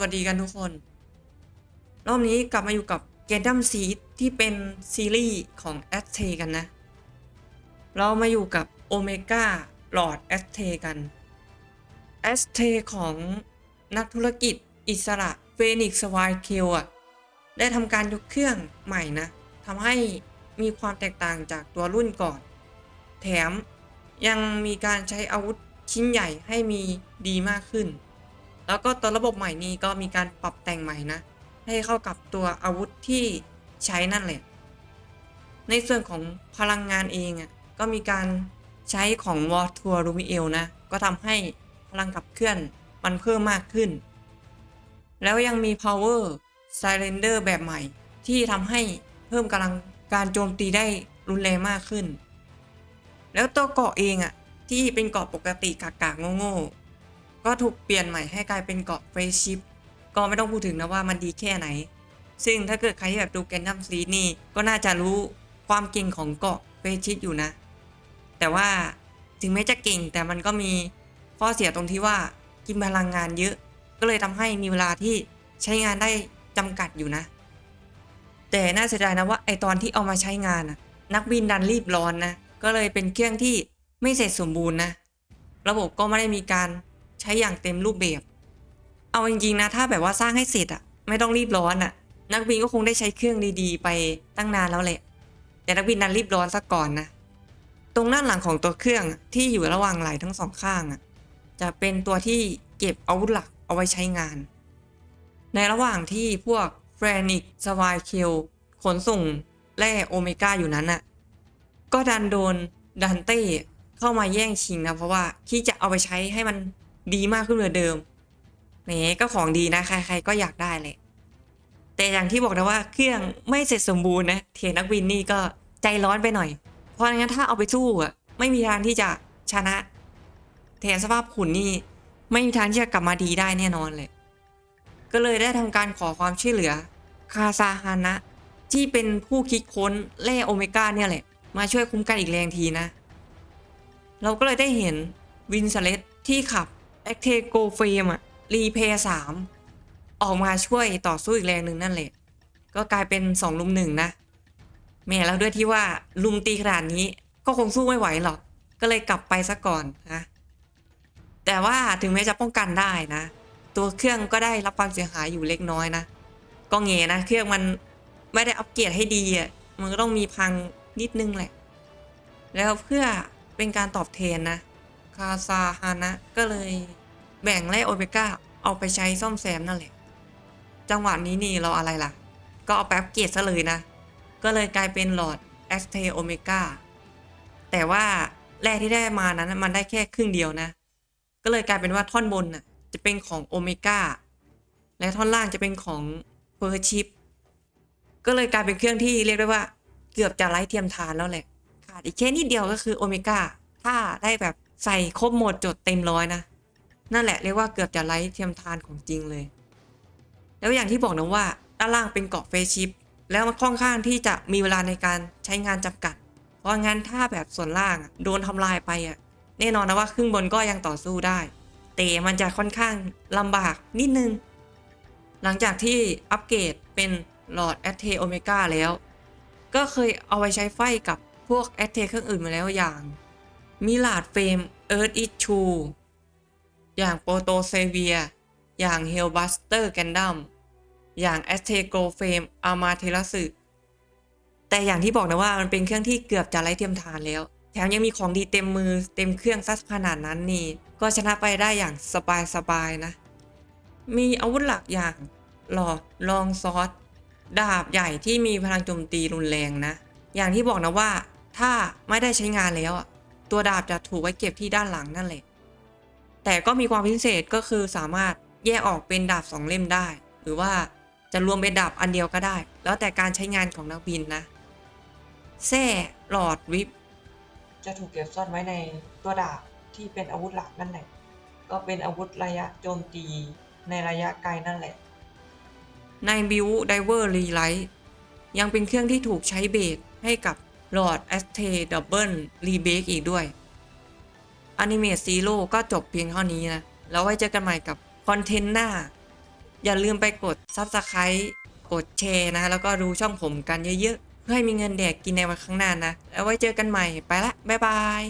วัสดีกันทุกคน รอบนี้กลับมาอยู่กับเก n ดัมซีที่เป็นซีรีส์ของแอสเทกันนะ เรามาอยู่กับโอเมก้าหลอดแอสเทกันแอสเทของนักธุรกิจอิสระเฟนิกซ์วายเคลอะได้ทำการยกเครื่องใหม่นะทำให้มีความแตกต่างจากตัวรุ่นก่อน แถมยังมีการใช้อาวุธชิ้นใหญ่ให้มีดีมากขึ้น แล้วก็ตัวระบบใหม่นี้ก็มีการปรับแต่งใหม่นะ ให้เข้ากับตัวอาวุธที่ใช้นั่นแหละ ในส่วนของพลังงานเองอะก็มีการใช้ของวอทัวรูมิเอลนะ ก็ทำให้พลังขับเคลื่อนมันเพิ่มมากขึ้น แล้วยังมี power cylinder แบบใหม่ ที่ทำให้เพิ่มกำลังการโจมตีได้รุนแรงมากขึ้น แล้วตัวเกาะเองอะที่เป็นเกาะปกติกากๆโง่ๆ ก็ถูกเปลี่ยนใหม่ให้กลายเป็นเกาะเฟรชิปก็ไม่ต้องพูดถึงนะว่ามันดีแค่ไหน ซึ่งถ้าเกิดใครที่แบบดูแกนดัมซีนี่ก็น่าจะรู้ความเก่งของเกาะเฟรชิปอยู่นะ แต่ว่าถึงแม้จะเก่งแต่มันก็มีข้อเสียตรงที่ว่ากินพลังงานเยอะ ก็เลยทำให้มีเวลาที่ใช้งานได้จำกัดอยู่นะ แต่น่าเสียดายนะว่าไอตอนที่เอามาใช้งานนักบินดันรีบร้อนนะก็เลยเป็นเครื่องที่ไม่เสร็จสมบูรณ์นะ ระบบก็ไม่ได้มีการ ใช้อย่างเต็มรูปแบบ เอาจริงๆนะ ถ้าแบบว่าสร้างให้เสร็จอะไม่ต้องรีบร้อนอะนักบินก็คงได้ใช้เครื่องดีๆ ไปตั้งนานแล้วแหละ แต่นักบินดันรีบร้อนซะก่อนนะ ตรงด้านหลังของตัวเครื่องที่อยู่ระหว่างไหล่ทั้งสองข้างอะจะเป็นตัวที่เก็บอาวุธหลักเอาไว้ใช้งาน ในระหว่างที่พวกแฟรนิกสวายเคลขนส่งแร่โอเมก้าอยู่นั้นน่ะก็ดันโดนดันเต้เข้ามาแย่งชิงนะ เพราะว่าที่จะเอาไปใช้ให้มัน ดีมากขึ้นกว่าเดิมแหมก็ของดีนะ ใคร ๆ ก็อยากได้เลย แต่อย่างที่บอกนะว่าเครื่องไม่เสร็จสมบูรณ์นะเทียนักบินนี่ก็ใจร้อนไปหน่อย เพราะงั้นถ้าเอาไปสู้อะไม่มีทางที่จะชนะแถมสภาพขุนนี่ไม่มีทางที่จะกลับมาดีได้แน่นอนเลย ก็เลยได้ทำการขอความช่วยเหลือคาซาฮานะที่เป็นผู้คิดค้นแร่โอเมก้าเนี่ยแหละ มาช่วยคุ้มกันอีกแรงทีนะ เราก็เลยได้เห็นวินเซเลตที่ขับ แอคเทโกเฟมอะรีเพย์สามออกมาช่วยต่อสู้อีกแรงหนึ่งนั่นแหละ ก็กลายเป็นสองลุมหนึ่งนะ แม่แล้วด้วยที่ว่าลุมตีขนาดนี้ก็คงสู้ไม่ไหวหรอก ก็เลยกลับไปซะก่อนนะ แต่ว่าถึงแม้จะป้องกันได้นะ ตัวเครื่องก็ได้รับความเสียหายอยู่เล็กน้อยนะ ก็เงนะ เครื่องมันไม่ได้อัปเกรดให้ดีอะ มันก็ต้องมีพังนิดนึงแหละ แล้วเพื่อเป็นการตอบแทนนะ คาซาฮานะ ก็เลยแบ่งแร่โอเมก้าเอาไปใช้ซ่อมแซมนั่นแหละ จังหวะนี้นี่เราอะไรล่ะ ก็เอาไปอัปเกรดซะเลยนะ ก็เลยกลายเป็นหลอดแอสเทโอเมก้าแต่ว่าแร่ที่ได้มานั้นมันได้แค่ครึ่งเดียวนะ ก็เลยกลายเป็นว่าท่อนบนน่ะจะเป็นของโอเมก้าและท่อนล่างจะเป็นของเฟอร์ชิปก็เลยกลายเป็นเครื่องที่เรียกได้ว่าเกือบจะไร้เทียมทานแล้วแหละขาดอีกแค่นิดเดียวก็คือโอเมก้าถ้าได้แบบ ใส่ครบหมดจดเต็มร้อยนะ นั่นแหละเรียกว่าเกือบจะไร้เทียมทานของจริงเลย แล้วอย่างที่บอกนะว่าด้านล่างเป็นเกาะเฟซชิปแล้วมันค่อนข้างที่จะมีเวลาในการใช้งานจำกัด เพราะงั้นถ้าแบบส่วนล่างโดนทำลายไปอะแน่นอนนะว่าครึ่งบนก็ยังต่อสู้ได้ แต่มันจะค่อนข้างลำบากนิดนึง หลังจากที่อัปเกรดเป็นหลอดแอตเทโอเมกาแล้ว ก็เคยเอาไว้ใช้ไฟกับพวกแอตเทเครื่องอื่นมาแล้วอย่าง มิลาดเฟมเอิร์ธอิชู อย่างโปโตเซเวีย อย่างเฮลบัสเตอร์แกนดัม อย่างแอสเทโกเฟมอามาเทลัสึแต่อย่างที่บอกนะว่ามันเป็นเครื่องที่เกือบจะไร้เทียมทานแล้ว แถมยังมีของดีเต็มมือเต็มเครื่องซัขนาดนั้นนี่ ก็ชนะไปได้อย่างสบายๆนะ มีอาวุธหลักอย่างหลอดลองซอสดาบใหญ่ที่มีพลังโจมตีรุนแรงนะ อย่างที่บอกนะว่าถ้าไม่ได้ใช้งานแล้วอะ ตัวดาบจะถูกไว้เก็บที่ด้านหลังนั่นแหละ แต่ก็มีความพิเศษก็คือสามารถแยกออกเป็นดาบสองเล่มได้ หรือว่าจะรวมเป็นดาบอันเดียวก็ได้ แล้วแต่การใช้งานของนักบินนะแส้หลอดวิปจะถูกเก็บซ่อนไว้ในตัวดาบที่เป็นอาวุธหลักนั่นแหละ ก็เป็นอาวุธระยะโจมตีในระยะไกลนั่นแหละ ในบิวไดเวอร์รีไลท์ยังเป็นเครื่องที่ถูกใช้เบสให้กับ หลอดแอสเทดับเบิลรีเบกอีกด้วยอนิเมะซีโร่ก็จบเพียงเท่านี้นะ แล้วไว้เจอกันใหม่กับคอนเทนต์หน้า อย่าลืมไปกด Subscribe กดแชร์นะ แล้วก็ดูช่องผมกันเยอะๆ เพื่อให้มีเงินแดกกินในวันข้างหน้านะ แล้วไว้เจอกันใหม่ไปละ บ๊ายบาย